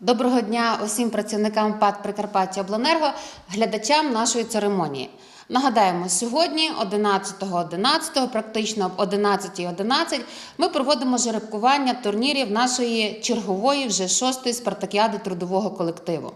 Доброго дня усім працівникам ПАД Прикарпаття Обленерго, глядачам нашої церемонії. Нагадаємо, сьогодні, 11.11, практично об 11.11, ми проводимо жеребкування турнірів нашої чергової вже шостої спартакіади трудового колективу.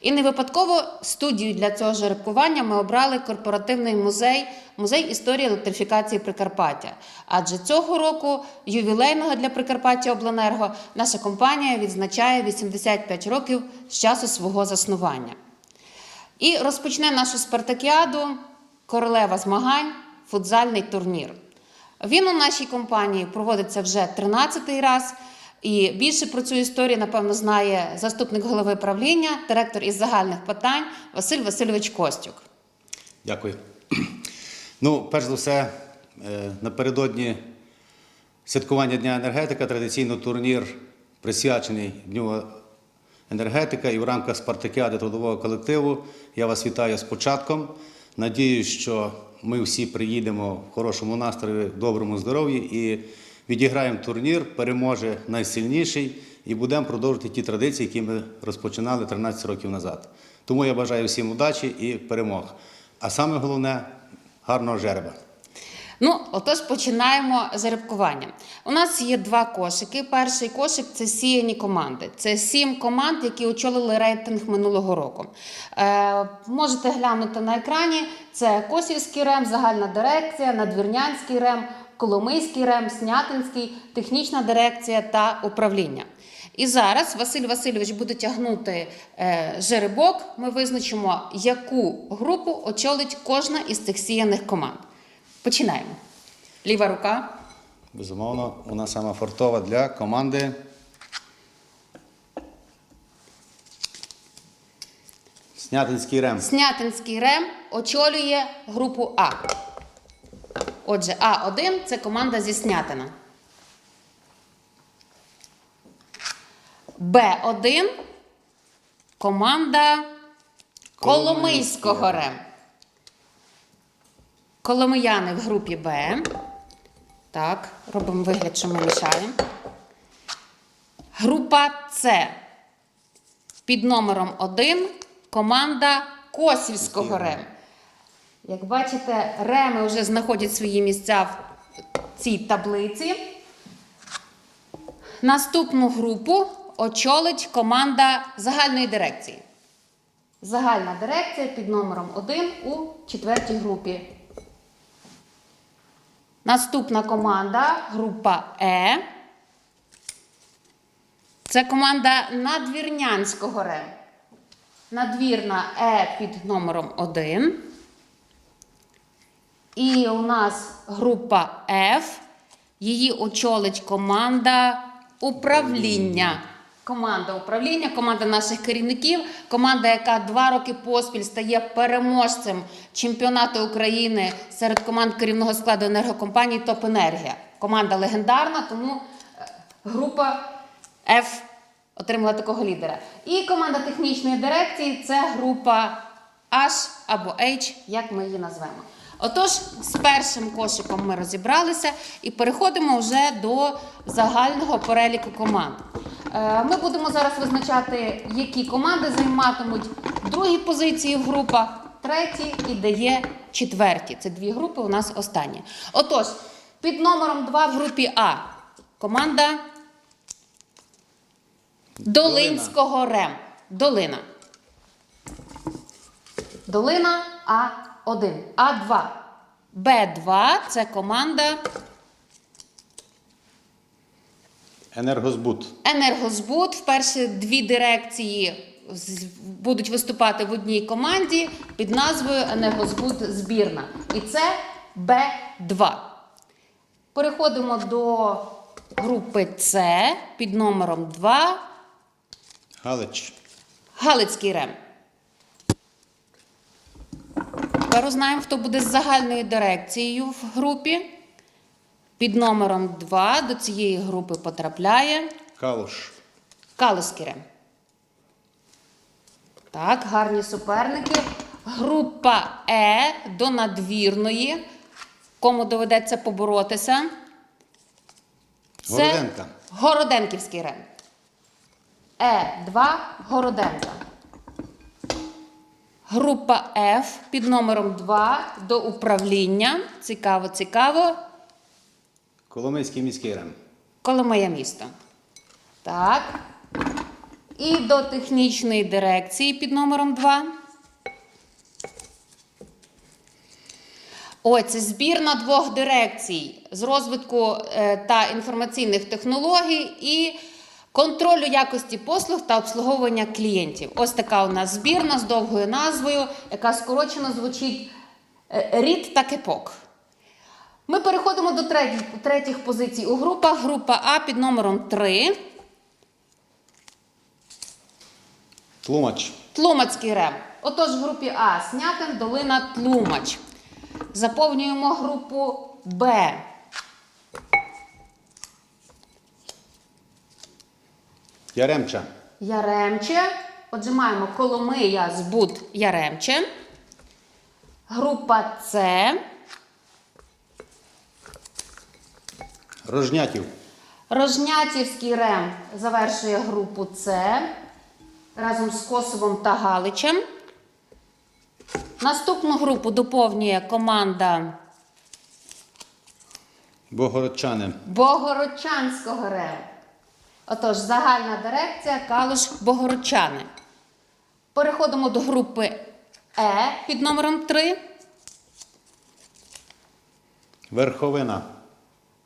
І не випадково студію для цього жеребкування ми обрали корпоративний музей, музей історії електрифікації Прикарпаття. Адже цього року ювілейного для Прикарпаття Обленерго наша компанія відзначає 85 років з часу свого заснування. І розпочне нашу спартакіаду королева змагань, футзальний турнір. Він у нашій компанії проводиться вже 13-й раз. І більше про цю історію, напевно, знає заступник голови правління, директор із загальних питань Василь Васильович Костюк. Дякую. Ну, перш за все, е, напередодні святкування Дня енергетика традиційно турнір присвячений Дню енергетика і в рамках спартакіади трудового колективу. Я вас вітаю з початком. Надіюсь, що ми всі приїдемо в хорошому настрої, в доброму здоров'ї і відіграємо турнір, переможе найсильніший і будемо продовжувати ті традиції, які ми розпочинали 13 років назад. Тому я бажаю всім удачі і перемог. А саме головне гарного жереба. Ну, отож, починаємо жеребкування. У нас є два кошики. Перший кошик це сіяні команди. Це сім команд, які очолили рейтинг минулого року. Е, можете глянути на екрані: це Косівський рем, загальна дирекція, Надвірнянський рем, Коломийський рем, Снятинський, технічна дирекція та управління. І зараз Василь Васильович буде тягнути е, жеребок. Ми визначимо, яку групу очолить кожна із цих сіяних команд. Починаємо. Ліва рука. Безумовно, вона сама фортова для команди. Снятинський рем. Снятинський рем очолює групу А. Отже, А1 це команда зі Снятина. Б1 команда Коломийського рем. Коломияни в групі Б. Так, робимо вигляд, що ми мішаємо. Група С. Під номером 1 команда Косівського рем. Як бачите, реми вже знаходять свої місця в цій таблиці. Наступну групу очолить команда загальної дирекції. Загальна дирекція під номером 1 у четвертій групі. Наступна команда група Е. Це команда Надвірнянського РЕМ. Надвірна Е під номером 1. І у нас група F. Її очолить команда управління. Команда управління, команда наших керівників, команда, яка два роки поспіль стає переможцем чемпіонату України серед команд керівного складу енергокомпанії Топ Енергія. Команда легендарна, тому е, група F отримала такого лідера. І команда технічної дирекції це група H або H, як ми її назвемо. Отож, з першим кошиком ми розібралися і переходимо вже до загального переліку команд. Е, Ми будемо зараз визначати, які команди займатимуть другі позиції в групах, треті і де є четверті. Це дві групи у нас останні. Отож, під номером 2 в групі А команда Долинського РЕМ. Долина. Долина А1. А2. Б2 це команда Енергозбут. Енергозбут. Вперше дві дирекції будуть виступати в одній команді під назвою Енергозбут збірна. І це Б2. Переходимо до групи С під номером 2. Галич. Галицький рем. Тепер узнаємо, хто буде з загальною дирекцією в групі. Під номером 2 до цієї групи потрапляє Калуш. Калуський. Так, гарні суперники. Група Е до надвірної. Кому доведеться поборотися? Городенка. Городенківський рем. Е2 Городенка. Група F під номером 2 до управління. Цікаво, цікаво. Коломийський міський РЕМ. Коломия місто. Так. І до технічної дирекції під номером 2. Ой, це збірна двох дирекцій з розвитку е, та інформаційних технологій і контролю якості послуг та обслуговування клієнтів. Ось така у нас збірна з довгою назвою, яка скорочено звучить е, рід та кепок. Ми переходимо до третіх, третіх позицій у групах. Група А під номером 3. Тлумач. Тлумацький рем. Отож, в групі А Снятин, Долина, Тлумач. Заповнюємо групу Б. Яремча. Яремче. Отже, маємо Коломия, Збуд, Яремче. Група С. Рожнятів. Рожнятівський рем завершує групу С разом з Косовом та Галичем. Наступну групу доповнює команда Богородчани. Богородчанського рем. Отож, загальна дирекція Калуш Богородчани. Переходимо до групи Е під номером 3. Верховина.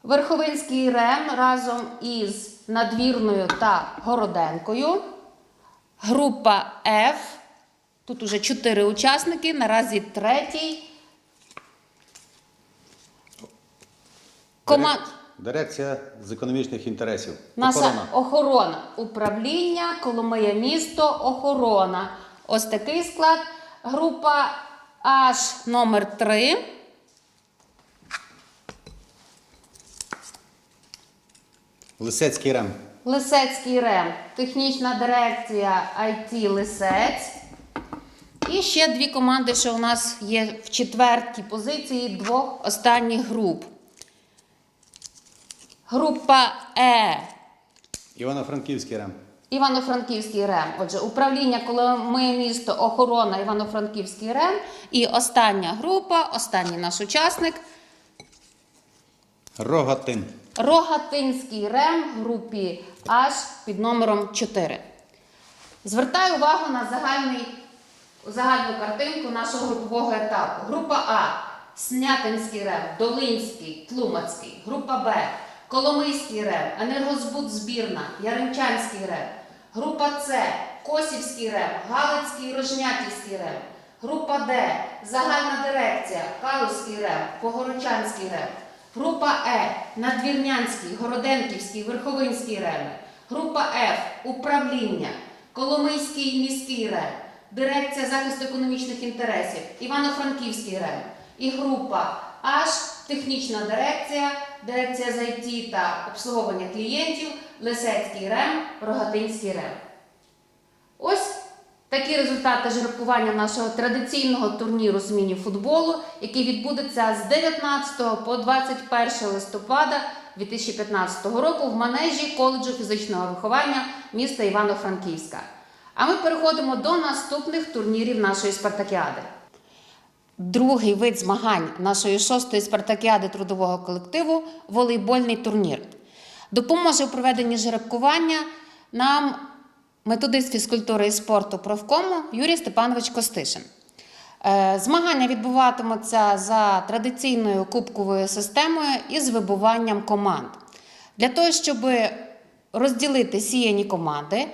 Верховинський рем разом із надвірною та Городенкою. Група F. Тут уже чотири учасники, наразі третій. Кома... Дирекція з економічних інтересів. Наша Охорона. охорона. Управління, Коломия місто, охорона. Ось такий склад. Група H номер 3. Лисецький рем. Лисецький рем, технічна дирекція IT Лисець. І ще дві команди, що у нас є в четвертій позиції двох останніх груп. Група Е. Івано-Франківський рем. Івано-Франківський РЕМ. Отже, управління Коломиє місто, охорона Івано-Франківський РЕМ. І остання група, останній наш учасник Рогатин. Рогатинський РЕМ в групі H під номером 4. Звертаю увагу на загальний, загальну картинку нашого групового етапу. Група А. Снятинський РЕМ, Долинський, Тлумацький. Група Б. Коломийський РЕМ, Енергозбуд збірна, Яремчанський РЕМ. Група С. Косівський РЕМ, Галицький Рожнятівський РЕМ. Група Д. Загальна дирекція, Калузький РЕМ, Погорочанський РЕМ. Група Е. Надвірнянський, Городенківський, Верховинський РЕМ. Група Ф. Управління. Коломийський міський РЕМ. Дирекція захисту економічних інтересів. Івано-Франківський РЕМ. І група H. Технічна дирекція, дирекція з IT та обслуговування клієнтів, Лисецький РЕМ, Рогатинський РЕМ. Ось такі результати жеребкування нашого традиційного турніру з міні-футболу, який відбудеться з 19 по 21 листопада 2015 року в манежі коледжу фізичного виховання міста Івано-Франківська. А ми переходимо до наступних турнірів нашої спартакіади. Другий вид змагань нашої шостої спартакіади трудового колективу волейбольний турнір. Допоможе у проведенні жеребкування нам методист фізкультури і спорту профкому Юрій Степанович Костишин. Е, Змагання відбуватимуться за традиційною кубковою системою із вибуванням команд. Для того, щоб розділити сіяні команди,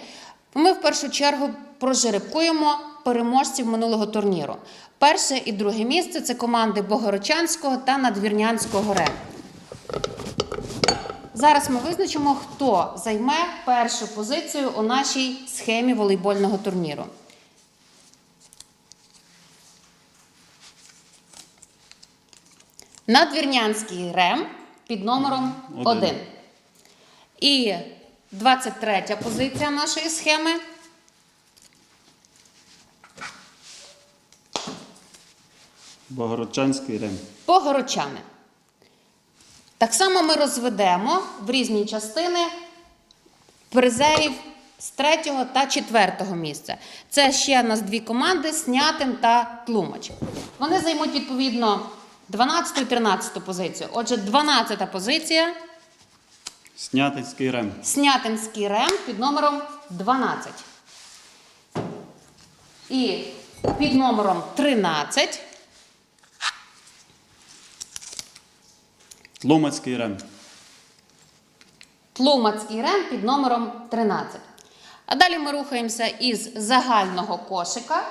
ми в першу чергу прожеребкуємо переможців минулого турніру. Перше і друге місце це команди Богородчанського та Надвірнянського РЕМ. Зараз ми визначимо, хто займе першу позицію у нашій схемі волейбольного турніру. Надвірнянський РЕМ під номером Один. 1. І 23 позиція нашої схеми. Богородчанський рем. Погородчани. Так само ми розведемо в різні частини призерів з третього та четвертого місця. Це ще у нас дві команди Снятин та Тлумач. Вони займуть відповідно 12 і 13 позицію. Отже, 12 позиція Снятинський рем. Снятинський рем під номером 12. І під номером 13 Тлумацький рем. Тлумацький рем під номером 13. А далі ми рухаємося із загального кошика.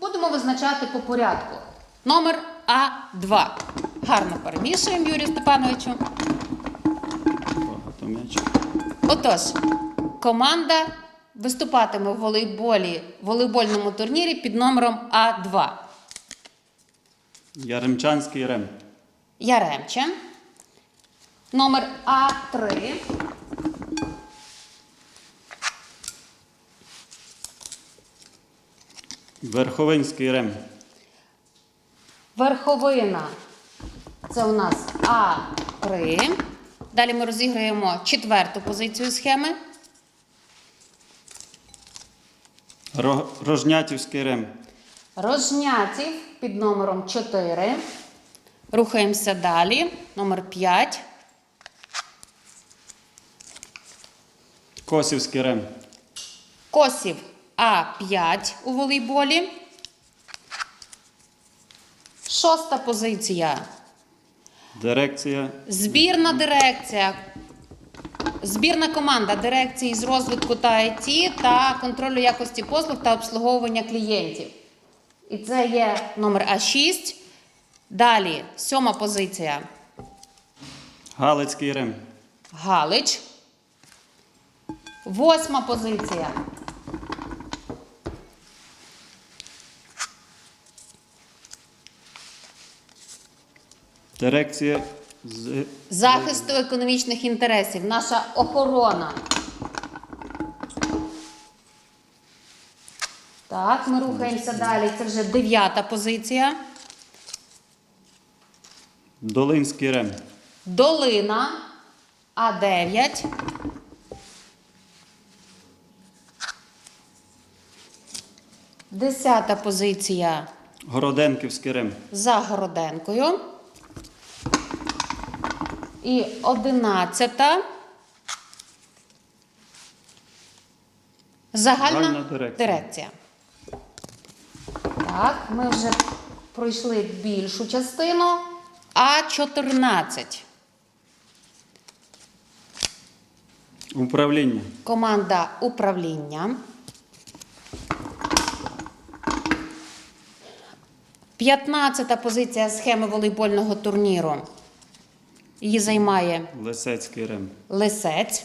Будемо визначати по порядку. Номер А2. Гарно перемішуємо, Юрію Степановичу. Багато м'ячів. Отож, команда виступатиме в волейболі, волейбольному турнірі під номером А2. Яремчанський рем. Яремче. Номер А3. Верховинський рем. Верховина. Це у нас А3. Далі ми розіграємо четверту позицію схеми. Рожнятівський рем. Рожнятів під номером 4. Рухаємося далі. Номер 5. Косівський рем. Косів А5 у волейболі. Шоста позиція. Дирекція. Збірна дирекція. Збірна команда дирекції з розвитку та IT та контролю якості послуг та обслуговування клієнтів. І це є номер А6. Далі, сьома позиція. Галицький рем. Галич. Восьма позиція. Дирекція з Захисту економічних інтересів. Наша охорона. Так, ми рухаємося далі. Це вже дев'ята позиція. Долинський рем. Долина А9. Десята позиція Городенківський рем. за Городенкою. І одинадцята. Загальна, Загальна дирекція. дирекція. Так, ми вже пройшли більшу частину. А14. Управління. Команда управління. 15 позиція схеми волейбольного турніру. Її займає Лисецький рем. Лисець.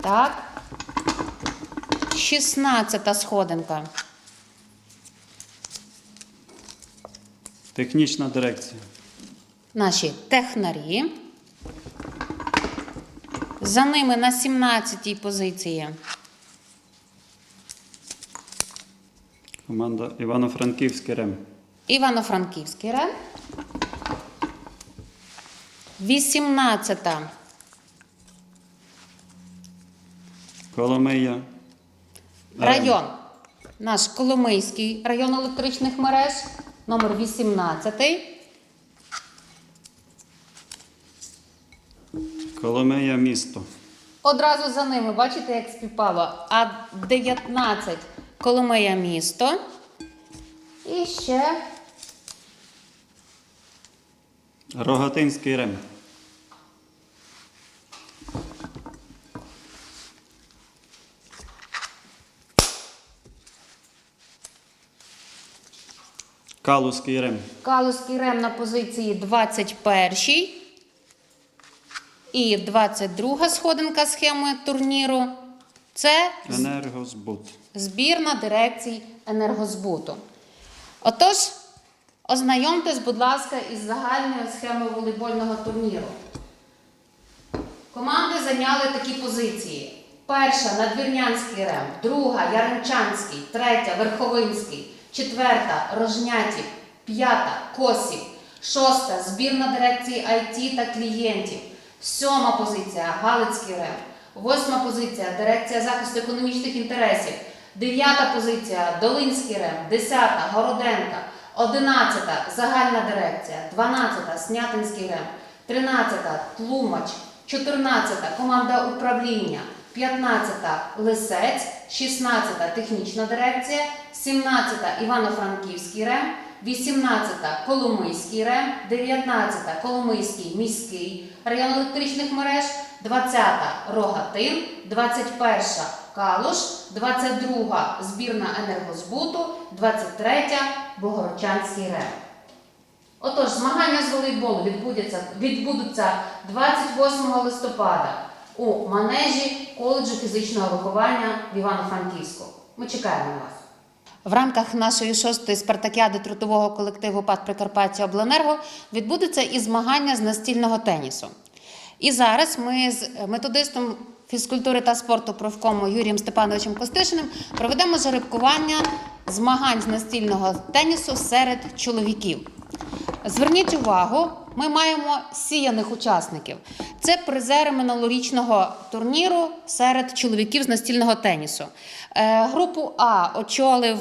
Так. 16-та сходинка. Технічна дирекція. Наші технарі. За ними на 17-й позиції Команда Івано-Франківський рем. Івано-Франківський рен. 18 Коломия. район. Наш Коломийський район електричних мереж, номер 18. Коломия місто. Одразу за ними, бачите, як співпало. А 19 Коломия місто. І ще Рогатинський рем. Калузький рем. Калузький рем на позиції 21 і 22 сходинка схеми турніру. Це Енергозбут. збірна дирекцій енергозбуту. Отож, ознайомтесь, будь ласка, із загальною схемою волейбольного турніру. Команди зайняли такі позиції: перша надвірнянський рем, друга Яремчанський, третя Верховинський, четверта Рожнятів, п'ята Косів, шоста збірна дирекції IT та клієнтів, сьома позиція Галицький рем, Восьма позиція. Дирекція захисту економічних інтересів. Дев'ята позиція. Долинський РЕМ. Десята. Городенка. Одинадцята. Загальна дирекція. Дванадцята. Снятинський РЕМ. Тринадцята. Тлумач. Чотирнадцята. Команда управління. 15 Лисець, 16 технічна дирекція, 17 Івано-Франківський РЕМ, 18 Коломийський РЕМ, 19 Коломийський міський район електричних мереж, 20 Рогатин, 21 Калуш, 22 збірна енергозбуту, 23 Богородчанський РЕМ. Отож, змагання з волейболу відбудуться, відбудуться 28 листопада у манежі коледжу фізичного виховання в Івано-Франківську. Ми чекаємо вас. В рамках нашої шостої спартакіади трудового колективу ПАД Прикарпаття Обленерго відбудуться і змагання з настільного тенісу. І зараз ми з методистом фізкультури та спорту профкому Юрієм Степановичем Костишиним проведемо жеребкування змагань з настільного тенісу серед чоловіків. Зверніть увагу, ми маємо сіяних учасників. Це призери минулорічного турніру серед чоловіків з настільного тенісу. Е, групу А очолив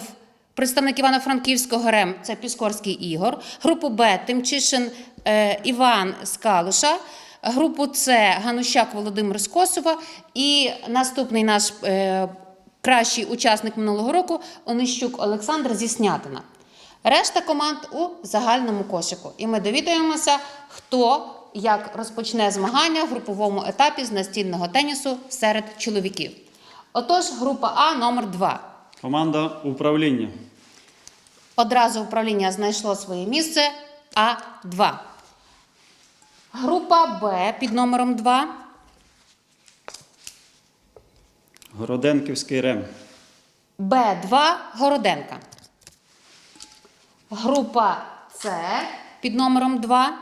представник Івано-Франківського РЕМ, це Піскорський Ігор. Групу Б Тимчишин е, Іван з Калуша. Групу С Ганущак Володимир з Косова. І наступний наш е, кращий учасник минулого року Онищук Олександр зі Снятина. Решта команд у загальному кошику. І ми довідаємося, хто як розпочне змагання в груповому етапі з настільного тенісу серед чоловіків. Отож, група А номер 2. Команда управління. Одразу управління знайшло своє місце А2. Група Б під номером 2. Городенківський РЕМ. Б2 Городенка. Група С під номером 2.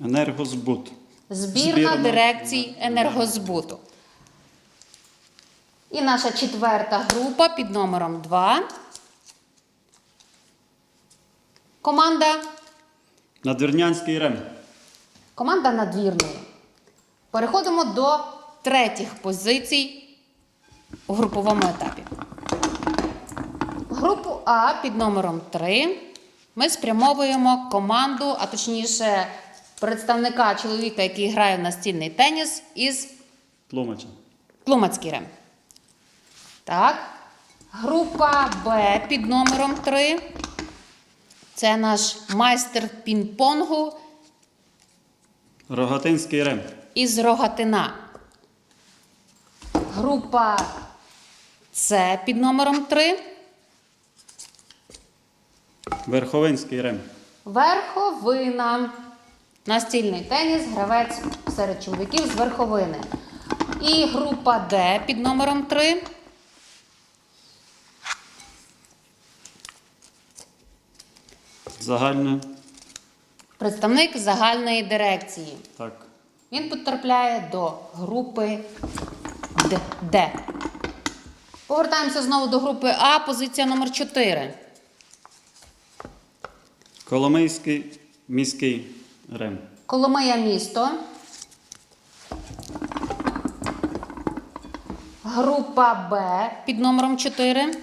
Енергозбут. Збірна Збірна. дирекцій енергозбуту. І наша четверта група під номером 2. Команда, Надвірнянський РЕМ. команда надвірної. Переходимо до третіх позицій у груповому етапі. Групу А під номером 3 ми спрямовуємо команду, а точніше представника чоловіка, який грає в настільний теніс із Тлумача. Тлумацький рем. Так. Група Б під номером 3. Це наш майстер пінг-понгу Рогатинський РЕМ. із Рогатина. Група С під номером 3. Верховинський РЕМ. Верховина. Настільний теніс, гравець серед чоловіків з верховини. І група Д під номером 3. Загальне. Представник загальної дирекції. Так. Він потрапляє до групи Д. Д. Повертаємося знову до групи А, позиція номер 4. Коломийський міський РЕМ. Коломия місто. Група Б під номером 4.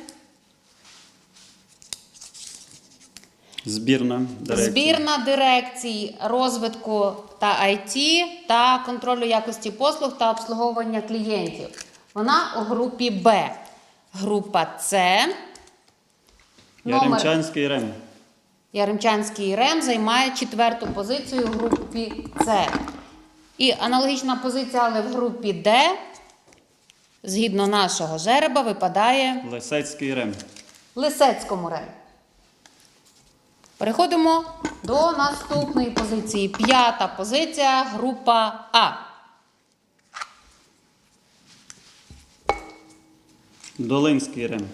Збірна дирекція. Збірна дирекцій розвитку та IT та контролю якості послуг та обслуговування клієнтів. Вона у групі Б. Група С. Яремчанський РЕМ. Яремчанський РЕМ займає четверту позицію в групі С. І аналогічна позиція, але в групі Д, згідно нашого жереба, випадає Лисецький РЕМ. Лисецькому РЕМ. Переходимо до наступної позиції. П'ята позиція група А. Долинський РЕМ.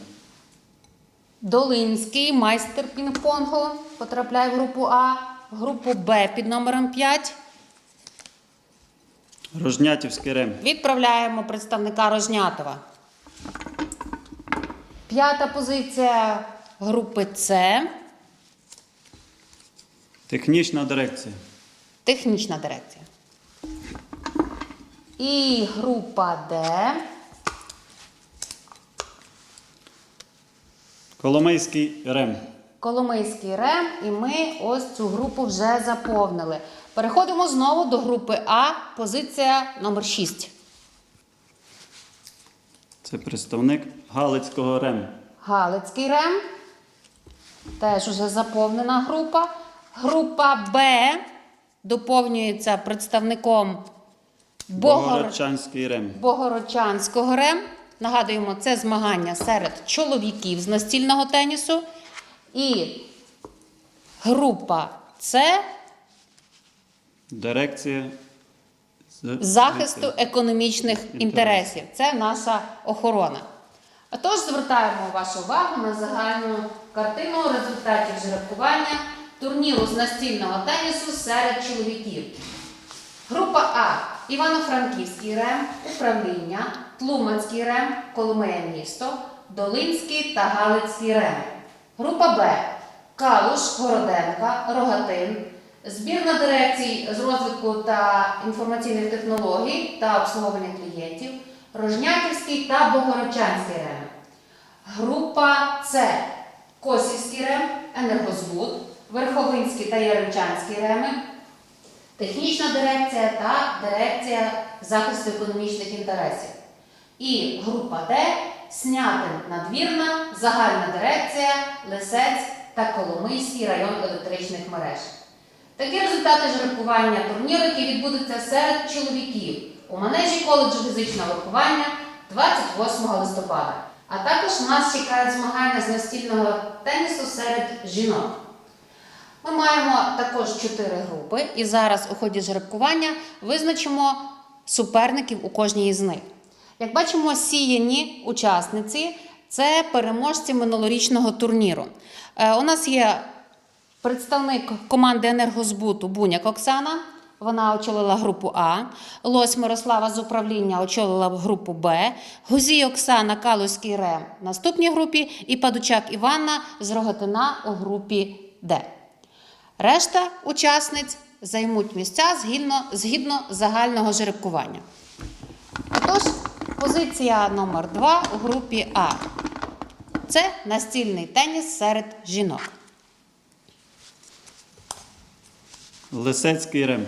Долинський майстер пінг-понгу потрапляє в групу А. Групу Б під номером 5. Рожнятівський РЕМ. Відправляємо представника Рожнятова. П'ята позиція групи С. Технічна дирекція. Технічна дирекція. І група Д. Коломийський рем. Коломийський рем, і ми ось цю групу вже заповнили. Переходимо знову до групи А, позиція номер 6. Це представник Галицького рем. Галицький рем. Теж уже заповнена група. Група Б доповнюється представником Богор... Рем. Богородчанського рем. Нагадуємо, це змагання серед чоловіків з настільного тенісу. І група С Дирекція з- захисту економічних інтересів. Це наша охорона. А тож звертаємо вашу увагу на загальну картину результатів жеребкування турніру з настільного тенісу серед чоловіків. Група А Івано-Франківський рем, управління, Тлуманський рем, Коломия місто, Долинський та Галицький рем. Група Б Калуш, Городенка, Рогатин, збірна дирекцій з розвитку та інформаційних технологій та обслуговування клієнтів, Рожнятівський та Богородчанський рем. Група С Косівський рем, Енергозбуд, Верховинський та Яремчанський реми, Технічна дирекція та дирекція захисту економічних інтересів. І група Д Снятин надвірна, загальна дирекція, Лисець та Коломийський район електричних мереж. Такі результати жеребкування турніру, які відбудуться серед чоловіків у манежі коледжу фізичного виховання 28 листопада. А також нас чекають змагання з настільного тенісу серед жінок. Ми маємо також чотири групи, і зараз у ході жеребкування визначимо суперників у кожній із них. Як бачимо, сіяні учасниці це переможці минулорічного турніру. Е, у нас є представник команди енергозбуту Буняк Оксана. Вона очолила групу А. Лось Мирослава з управління очолила групу Б. Гузій Оксана Калузький РЕМ в наступній групі і Падучак Іванна з Рогатина у групі Д. Решта учасниць займуть місця згідно, згідно загального жеребкування. Отож, позиція номер 2 у групі А. Це настільний теніс серед жінок. Лисецький рем.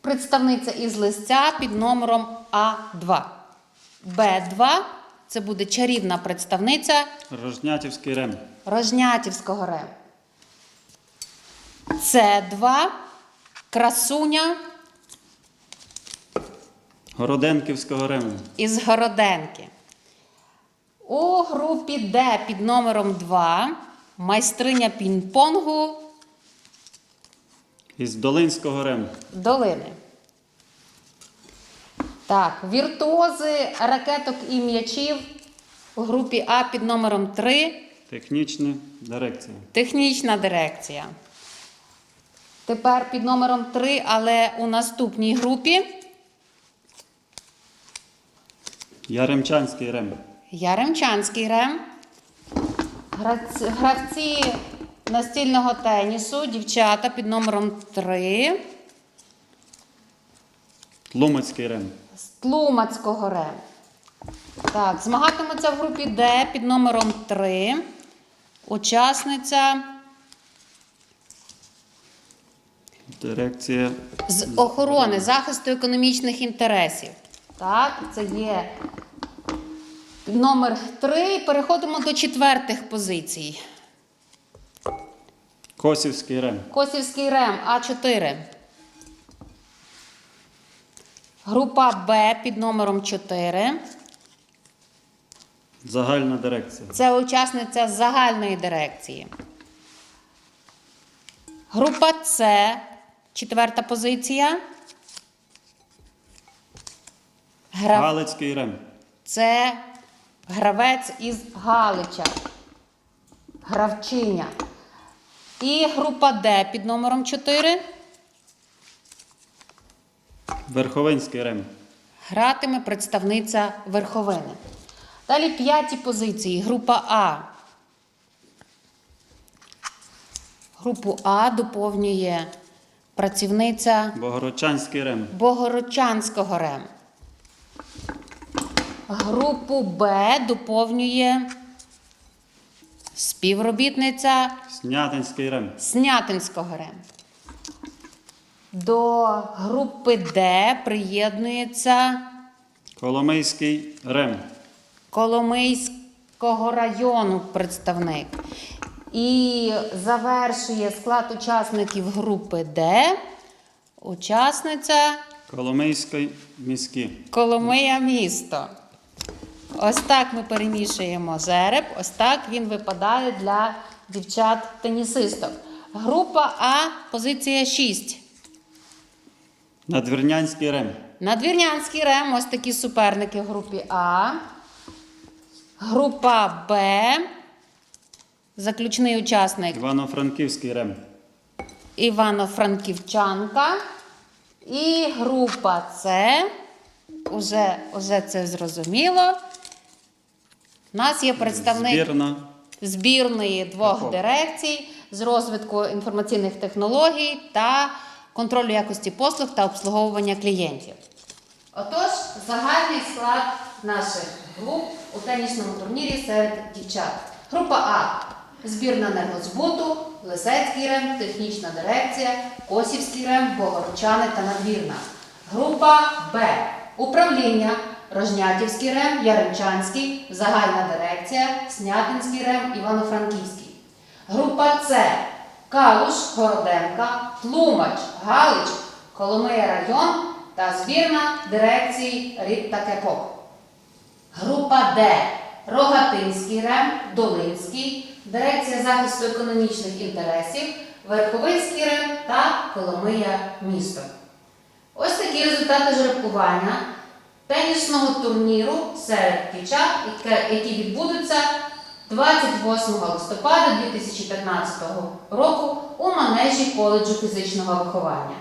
Представниця із листя під номером А2. Б2 це буде чарівна представниця Рожнятівський рем. Рожнятівського рем. С2 красуня Городенківського рему. із Городенки. У групі Д під номером 2 майстриня пінг-понгу Із Долинського рему. долини. Так, віртуози ракеток і м'ячів у групі А під номером 3 Технічна дирекція. технічна дирекція. Тепер під номером 3, але у наступній групі Яремчанський рем. Яремчанський рем. Гравці- настільного тенісу, дівчата під номером 3 Тлумацький рем. з Тлумацького рем. Так, змагатиметься в групі Д під номером 3. Учасниця Дирекція з охорони захисту економічних інтересів. Так, це є номер 3. Переходимо до четвертих позицій. Косівський рем. Косівський рем А4. Група Б під номером 4. Загальна дирекція. Це учасниця загальної дирекції. Група С, четверта позиція. Гра... Галицький рем. Це гравець із Галича. Гравчиня. І група Д під номером 4. Верховинський рем. Гратиме представниця верховини. Далі п'яті позиції. Група А. Групу А доповнює працівниця Богородчанський рем. Богородчанського РЕМ. Групу Б доповнює співробітниця Снятинський РЕМ. Снятинського РЕМ. До групи Д приєднується Коломийський РЕМ. Коломийського району представник. І завершує склад учасників групи Д. Учасниця Коломийський міський. Коломия місто. Ось так ми перемішуємо жереб, ось так він випадає для дівчат-тенісисток. Група А, позиція 6. Надвірнянський РЕМ. Надвірнянський рем, ось такі суперники в групі А. Група Б. Заключний учасник Івано-Франківський РЕМ. Івано-Франківчанка. І група С. Уже, уже це зрозуміло. У нас є представник Збірна. збірної двох Ого. дирекцій з розвитку інформаційних технологій та контролю якості послуг та обслуговування клієнтів. Отож, загальний склад наших груп у тенісному турнірі серед дівчат. Група А збірна енергозбуту, Лисецький рем, технічна дирекція, Косівський рем, Богородчани та Надвірна. Група Б управління, Рожнятівський рем, Яремчанський, загальна дирекція, Снятинський рем, Івано-Франківський. Група С Калуш, Городенка, Тлумач, Галич, Коломия район та збірна дирекції РІП та КЕПОК. Група Д. Рогатинський РЕМ, Долинський, Дирекція захисту економічних інтересів, Верховинський РЕМ та Коломия місто. Ось такі результати жеребкування тенісного турніру серед дівчат, які відбудуться 28 листопада 2015 року у манежі коледжу фізичного виховання.